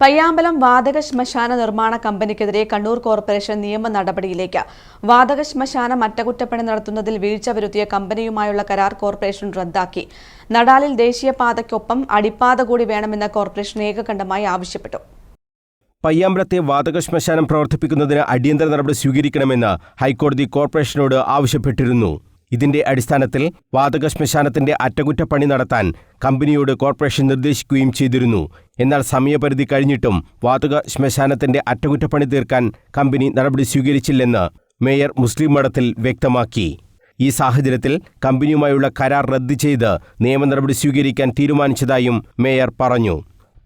പയ്യാമ്പലം വാതക ശ്മശാന നിർമ്മാണ കമ്പനിക്കെതിരെ കണ്ണൂർ കോർപ്പറേഷൻ നിയമ നടപടിയിലേക്ക്. വാതക ശ്മശാനം അറ്റകുറ്റപ്പണി നടത്തുന്നതിൽ വീഴ്ച വരുത്തിയ കമ്പനിയുമായുള്ള കരാർ കോർപ്പറേഷൻ റദ്ദാക്കി. നടാലിൽ ദേശീയപാതയ്ക്കൊപ്പം അടിപ്പാത കൂടി വേണമെന്ന് കോർപ്പറേഷൻ ഏകകണ്ഠമായി ആവശ്യപ്പെട്ടു. പയ്യാമ്പലത്തെ വാതക ശ്മശാനം പ്രവർത്തിപ്പിക്കുന്നതിന് അടിയന്തര നടപടി സ്വീകരിക്കണമെന്ന് ഹൈക്കോടതി കോർപ്പറേഷനോട് ആവശ്യപ്പെട്ടിരുന്നു. ഇതിന്റെ അടിസ്ഥാനത്തിൽ വാതക ശ്മശാനത്തിന്റെ അറ്റകുറ്റപ്പണി നടത്താൻ കമ്പനിയോട് കോർപ്പറേഷൻ നിർദ്ദേശിക്കുകയും ചെയ്തിരുന്നു. എന്നാൽ സമയപരിധി കഴിഞ്ഞിട്ടും വാതക ശ്മശാനത്തിന്റെ അറ്റകുറ്റപ്പണി തീർക്കാൻ കമ്പനി നടപടി സ്വീകരിച്ചില്ലെന്ന് മേയർ മുസ്ലിം മഠത്തിൽ വ്യക്തമാക്കി. ഈ സാഹചര്യത്തിൽ കമ്പനിയുമായുള്ള കരാർ റദ്ദ് ചെയ്ത് നിയമ നടപടി സ്വീകരിക്കാൻ തീരുമാനിച്ചതായും മേയർ പറഞ്ഞു.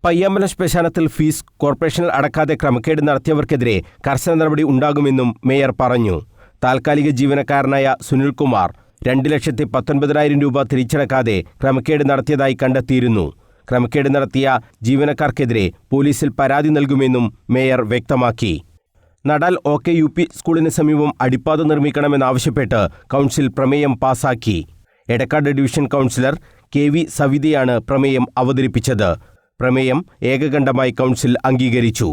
പയ്യാമ്പല ശ്മശാനത്തിൽ ഫീസ് കോർപ്പറേഷനിൽ അടക്കാതെ ക്രമക്കേട് നടത്തിയവർക്കെതിരെ കർശന നടപടി ഉണ്ടാകുമെന്നും മേയർ പറഞ്ഞു. താൽക്കാലിക ജീവനക്കാരനായ സുനിൽകുമാർ രണ്ട് ലക്ഷത്തി പത്തൊൻപതിനായിരം രൂപ തിരിച്ചടക്കാതെ ക്രമക്കേട് നടത്തിയതായി കണ്ടെത്തിയിരുന്നു. ക്രമക്കേട് നടത്തിയ ജീവനക്കാർക്കെതിരെ പോലീസിൽ പരാതി നൽകുമെന്നും മേയർ വ്യക്തമാക്കി. Nadal O K U P സ്കൂളിന് സമീപം അടിപ്പാത നിർമ്മിക്കണമെന്നാവശ്യപ്പെട്ട് കൗൺസിൽ പ്രമേയം പാസാക്കി. Edakkad division councillor K V സവിതയാണ് പ്രമേയം അവതരിപ്പിച്ചത്. പ്രമേയം ഏകകണ്ഠമായി കൗൺസിൽ അംഗീകരിച്ചു.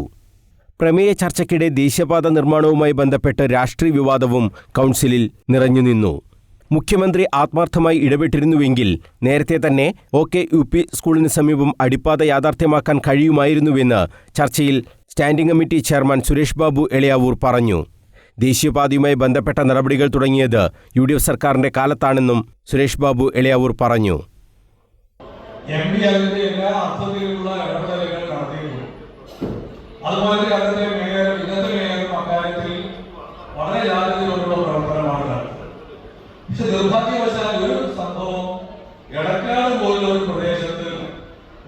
പ്രമേയ ചർച്ചയ്ക്കിടെ ദേശീയപാത നിർമ്മാണവുമായി ബന്ധപ്പെട്ട് രാഷ്ട്രീയ വിവാദവും കൗൺസിലിൽ നിറഞ്ഞുനിന്നു മുഖ്യമന്ത്രി ആത്മാർത്ഥമായി ഇടപെട്ടിരുന്നുവെങ്കിൽ നേരത്തെ തന്നെ ഒ കെ യു പി സ്കൂളിന് സമീപം അടിപ്പാത യാഥാർത്ഥ്യമാക്കാൻ കഴിയുമായിരുന്നുവെന്ന് ചർച്ചയിൽ standing committee chairman Suresh Babu Eliyavoor പറഞ്ഞു. ദേശീയപാതയുമായി ബന്ധപ്പെട്ട നടപടികൾ തുടങ്ങിയത് യു ഡി എഫ് സർക്കാരിന്റെ കാലത്താണെന്നും സുരേഷ് ബാബു എളിയാവൂർ പറഞ്ഞു. എം പി എല്ലാ അർത്ഥത്തിലുള്ള നടത്തിയിട്ടുണ്ട് അതുപോലെ അതിന്റെ മേയർ ഇന്നത്തെ മേയറും അക്കാര്യത്തിൽ വളരെ ജാഗ്രതയോടുള്ള പ്രവർത്തനമാണ് പക്ഷെ നിർഭാഗ്യവശാൽ ഒരു സംഭവം എടക്കാട് പോലുള്ള ഒരു പ്രദേശത്ത്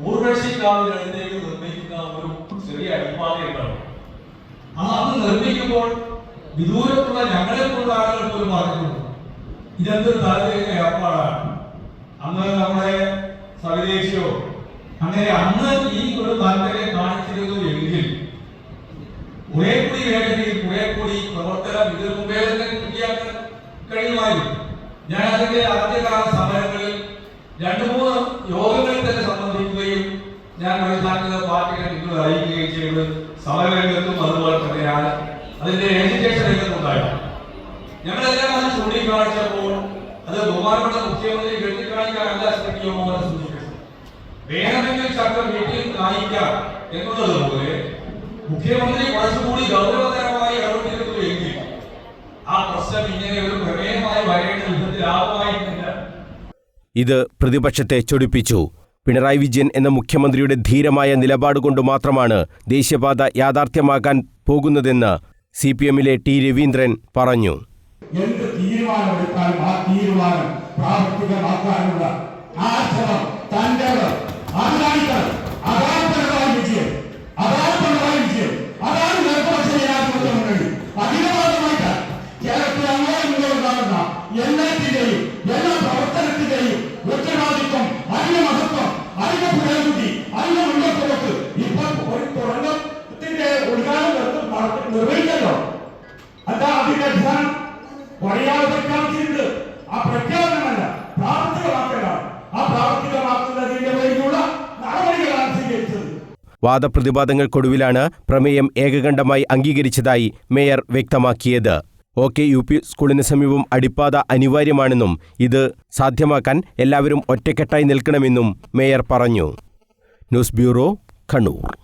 ഊർവശിക്കാവിനടുത്തേക്ക് നിർമ്മിക്കുന്ന ഒരു ചെറിയ അടിപ്പാതയുണ്ടാവും ആ അത് നിർമ്മിക്കുമ്പോൾ വിദൂരത്തുള്ള ഞങ്ങളെ പോലുള്ള ആളുകൾ പോലും പറഞ്ഞു ഇതെന്തൊരു താല്പര്യ ഏർപ്പാടാണ്. അന്ന് നമ്മുടെ സവിദേശിയോ അങ്ങനെ അന്ന് ഈ ഒരു താല്പര്യം കാണിച്ചിരുന്നു എങ്കിൽ കുറെ കൂടി വേഗതയിൽ കുറെ കൂടി പ്രവർത്തനം ഇതിനു കഴിയുമായിരുന്നു. ഞാൻ അതിന്റെ ആദ്യകാല സമരങ്ങളിൽ രണ്ടു മൂന്ന് യോഗങ്ങളിൽ തന്നെ സംബന്ധിക്കുകയും ഞാൻ വൈദ്യാനിക പാർട്ടിയെ നിങ്ങൾ അറിയിക്കുകയും ചെയ്ത് സമരരംഗത്തും അതുപോലെ തന്നെയാണ് അതിന്റെ എഡ്യൂക്കേഷൻ രംഗത്തുണ്ടായിരുന്നു ഞങ്ങളെല്ലാം അത് ചൂണ്ടിക്കാണിച്ചപ്പോൾ അത് ബഹുമാനപ്പെട്ട മുഖ്യമന്ത്രി കെട്ടിക്കാണിക്കാനല്ല ശ്രമിക്കുമോ എന്ന് സൂചിപ്പിച്ചു. വേണമെങ്കിൽ ചക്രം വീട്ടിൽ കാണിക്കാം എന്നുള്ളതുപോലെ മുഖ്യമന്ത്രി കുറച്ചുകൂടി ഗൗരവതരമായി ഇടപെട്ടിരുന്നു എങ്കിൽ ആ പ്രശ്നം ഇങ്ങനെ ഒരു പ്രമേയമായി വരേണ്ട വിധത്തിലാവുമായിരുന്നില്ല ഇത് പ്രതിപക്ഷത്തെ ചൊടിപ്പിച്ചു. പിണറായി വിജയൻ എന്ന മുഖ്യമന്ത്രിയുടെ ധീരമായ നിലപാട് കൊണ്ട് മാത്രമാണ് ദേശീയപാത യാഥാർത്ഥ്യമാക്കാൻ പോകുന്നതെന്ന് സി പി എമ്മിലെ ടി രവീന്ദ്രൻ പറഞ്ഞു. എന്ത് തീരുമാനമെടുത്താലും ആ തീരുമാനം പ്രാവർത്തികമാക്കാനുള്ള ആശ്രമം തന്റെ എല്ലാത്തിന്റെയും എല്ലാ പ്രവർത്തനത്തിന്റെയും ഉത്തരവാദിത്വം അതിന്റെ മഹത്വം അതിന്റെ പുരോഗതി അതിന്റെ മുന്നോട്ട് ഇപ്പൊ തുറന്നത്തിന്റെ ഉദ്ഘാടനം നിർവഹിച്ചല്ലോ. അതാ അതിന്റെ അധ്യാനം കുറയാതെ പ്രഖ്യാപിച്ചിട്ടുണ്ട്. ആ പ്രഖ്യാപനമല്ല പ്രാവർത്തികമാക്കലാണ് ആ പ്രാവർത്തികമാക്കുന്നതിന്റെ വഴിയുള്ള നടപടികളാണ് സ്വീകരിച്ചത്. വാദപ്രതിവാദങ്ങൾക്കൊടുവിലാണ് പ്രമേയം ഏകകണ്ഠമായി അംഗീകരിച്ചതായി മേയർ വ്യക്തമാക്കിയത്. ഒ കെ യു പി സ്കൂളിന് സമീപം അടിപ്പാത അനിവാര്യമാണെന്നും ഇത് സാധ്യമാക്കാൻ എല്ലാവരും ഒറ്റക്കെട്ടായി നിൽക്കണമെന്നും മേയർ പറഞ്ഞു. News bureau Kannur.